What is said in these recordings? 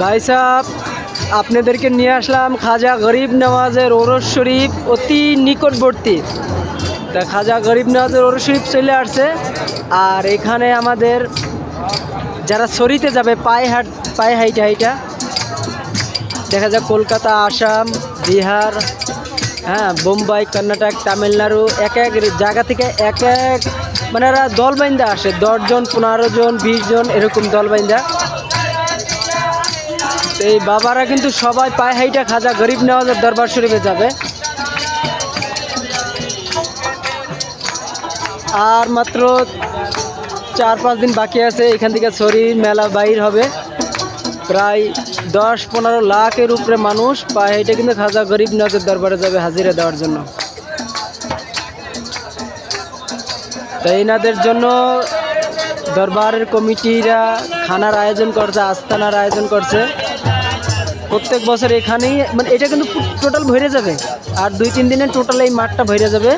ভাই সাহেব, আপনাদেরকে নিয়ে আসলাম খাজা গরিব নওয়াজের ওরস শরীফ অতি নিকটবর্তী। তা খাজা গরিব নওয়াজের ওরস শরীফ চলে আসছে, আর এখানে আমাদের যারা সরিতে যাবে, পায়ে হাট, পায়ে হাইটা হাইটা, দেখা যায় কলকাতা, আসাম, বিহার হ্যাঁ বোম্বাই, কর্ণাটক, তামিলনাড়ু, এক এক জায়গা থেকে এক এক মানে এরা দল বাইন্দা আসে দশজন পনেরো জন, বিশ জন, এরকম দল বাইন্দা এই বাবারা কিন্তু সবাই পায়ে হাইটা খাজা গরিব নেওয়াজের দরবার শরীফে যাবে। আর মাত্র চার পাঁচ দিন বাকি আছে, এখান থেকে শরীর মেলা বাইর হবে। প্রায় দশ পনেরো লাখের উপরে মানুষ পায়ে হেঁটে কিন্তু খাজা গরিব নজর দরবারে যাবে হাজিরা দেওয়ার জন্য। এনাদের জন্য দরবারের কমিটিরা খানার আয়োজন করছে, আস্তানার আয়োজন করছে। প্রত্যেক বছর এখানেই মানে এটা কিন্তু টোটাল ভরে যাবে। আর দুই, তিন দিনে টোটাল এই মাঠটা ভরে যাবে।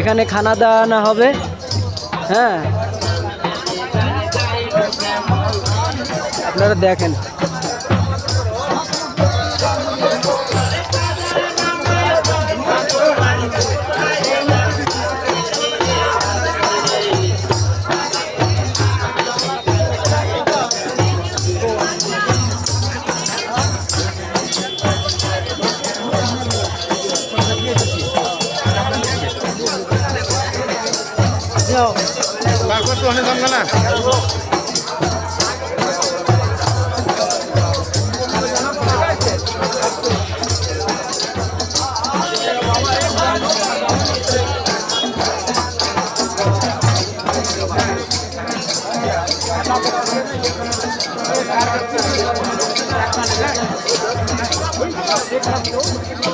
এখানে খানা দানা হবে। হ্যাঁ। আপনারা দেখেন। બાળકો તો અને તમને ના Thank you.